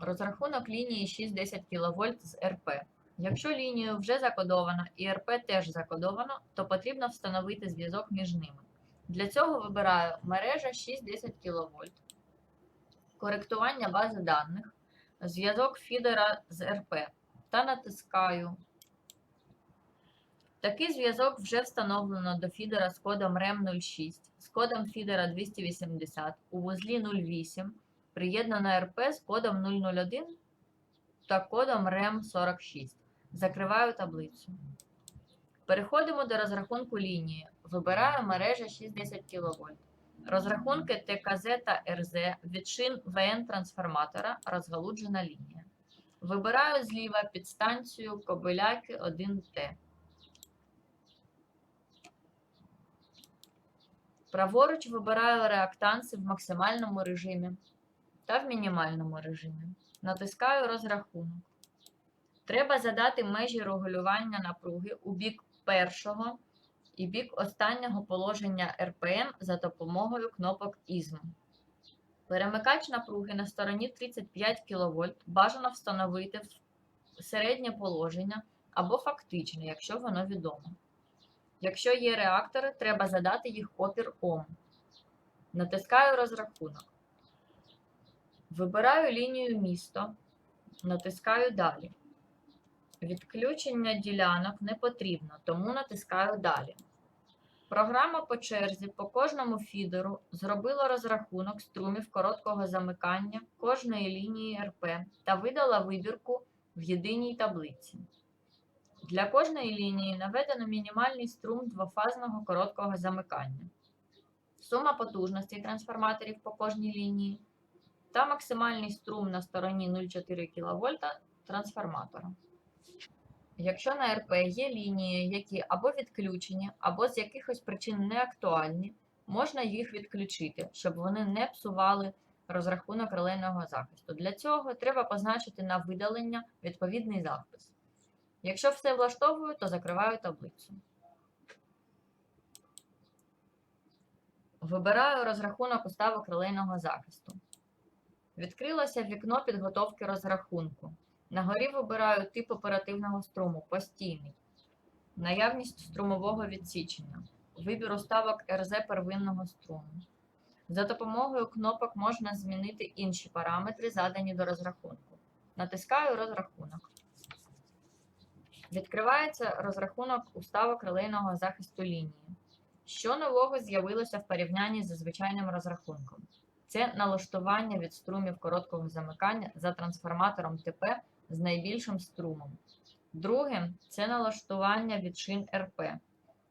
Розрахунок лінії 6-10 кВт з РП. Якщо лінію вже закодовано і РП теж закодовано, то потрібно встановити зв'язок між ними. Для цього вибираю мережа 6-10 кВт, коректування бази даних, зв'язок фідера з РП та натискаю. Такий зв'язок вже встановлено до фідера з кодом REM06, з кодом фідера 280 у вузлі 08, приєднано РП з кодом 001 та кодом REM46. Закриваю таблицю. Переходимо до розрахунку лінії. Вибираю мережа 6-10 кВт. Розрахунки ТКЗ та РЗ від шин ВН трансформатора розгалуджена лінія. Вибираю зліва підстанцію Кобиляки 1Т. Праворуч вибираю реактанси в максимальному режимі та в мінімальному режимі. Натискаю розрахунок. Треба задати межі регулювання напруги у бік першого і бік останнього положення РПМ за допомогою кнопок ІЗМ. Перемикач напруги на стороні 35 кВт бажано встановити в середнє положення або фактичне, якщо воно відомо. Якщо є реактори, треба задати їх опір Ом. Натискаю розрахунок. Вибираю лінію місто. Натискаю Далі. Відключення ділянок не потрібно, тому натискаю Далі. Програма по черзі по кожному фідеру зробила розрахунок струмів короткого замикання кожної лінії РП та видала вибірку в єдиній таблиці. Для кожної лінії наведено мінімальний струм двофазного короткого замикання, сума потужностей трансформаторів по кожній лінії та максимальний струм на стороні 0,4 кВт трансформатора. Якщо на РП є лінії, які або відключені, або з якихось причин не актуальні, можна їх відключити, щоб вони не псували розрахунок релейного захисту. Для цього треба позначити на видалення відповідний запис. Якщо все влаштовую, то закриваю таблицю. Вибираю розрахунок уставок релейного захисту. Відкрилося вікно підготовки розрахунку. Нагорі вибираю тип оперативного струму постійний, наявність струмового відсічення, вибір уставок РЗ первинного струму. За допомогою кнопок можна змінити інші параметри, задані до розрахунку. Натискаю розрахунок. Відкривається розрахунок уставок релейного захисту лінії. Що нового з'явилося в порівнянні зі звичайним розрахунком? Це налаштування від струмів короткого замикання за трансформатором ТП з найбільшим струмом. Друге це налаштування від шин РП.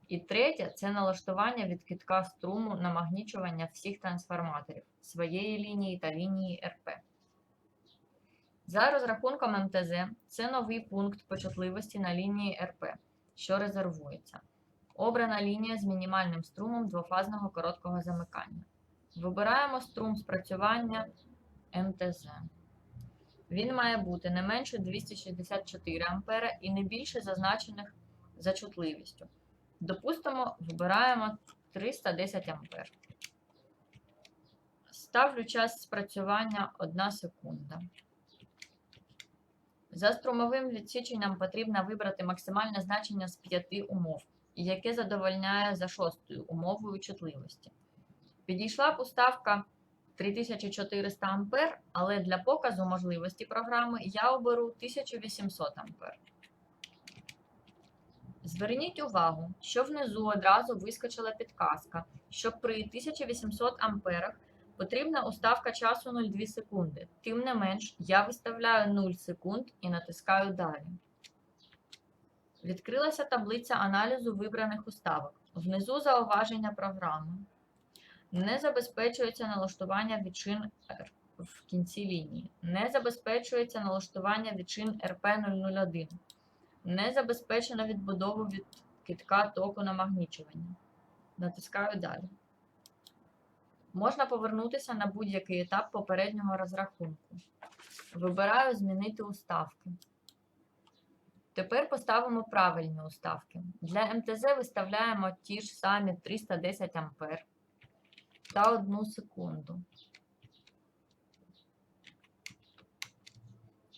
І третє це налаштування від китка струму намагнічування всіх трансформаторів своєї лінії та лінії РП. За розрахунком МТЗ, це новий пункт почутливості на лінії РП, що резервується. Обрана лінія з мінімальним струмом двофазного короткого замикання. Вибираємо струм спрацювання МТЗ. Він має бути не менше 264 А і не більше зазначених за чутливістю. Допустимо, вибираємо 310 А. Ставлю час спрацювання 1 секунда. За струмовим відсіченням потрібно вибрати максимальне значення з 5 умов, яке задовольняє за шостою умовою чутливості. Підійшла б уставка 3400 А, але для показу можливості програми я оберу 1800 А. Зверніть увагу, що внизу одразу вискочила підказка, що при 1800 А потрібна уставка часу 0,2 секунди. Тим не менш, я виставляю 0 секунд і натискаю Далі. Відкрилася таблиця аналізу вибраних уставок. Внизу зауваження програми. Не забезпечується налаштування відчин Р в кінці лінії. Не забезпечується налаштування відчин РП001. Не забезпечено відбудову від китка току намагнічування. Натискаю далі. Можна повернутися на будь-який етап попереднього розрахунку. Вибираю Змінити уставки. Тепер поставимо правильні уставки. Для МТЗ виставляємо ті ж самі 310 А та 1 секунду.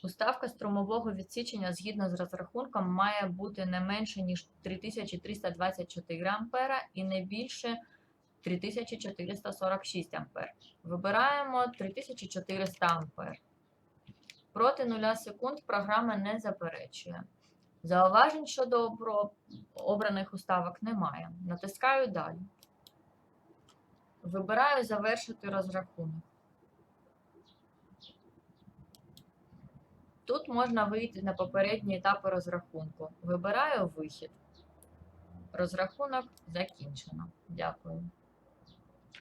Уставка струмового відсічення згідно з розрахунком має бути не менше, ніж 3324 ампера і не більше 3446 ампер. Вибираємо 3400 ампер. Проти 0 секунд програма не заперечує. Зауважень щодо обраних уставок немає. Натискаю далі. Вибираю завершити розрахунок. Тут можна вийти на попередні етапи розрахунку. Вибираю вихід. Розрахунок закінчено. Дякую.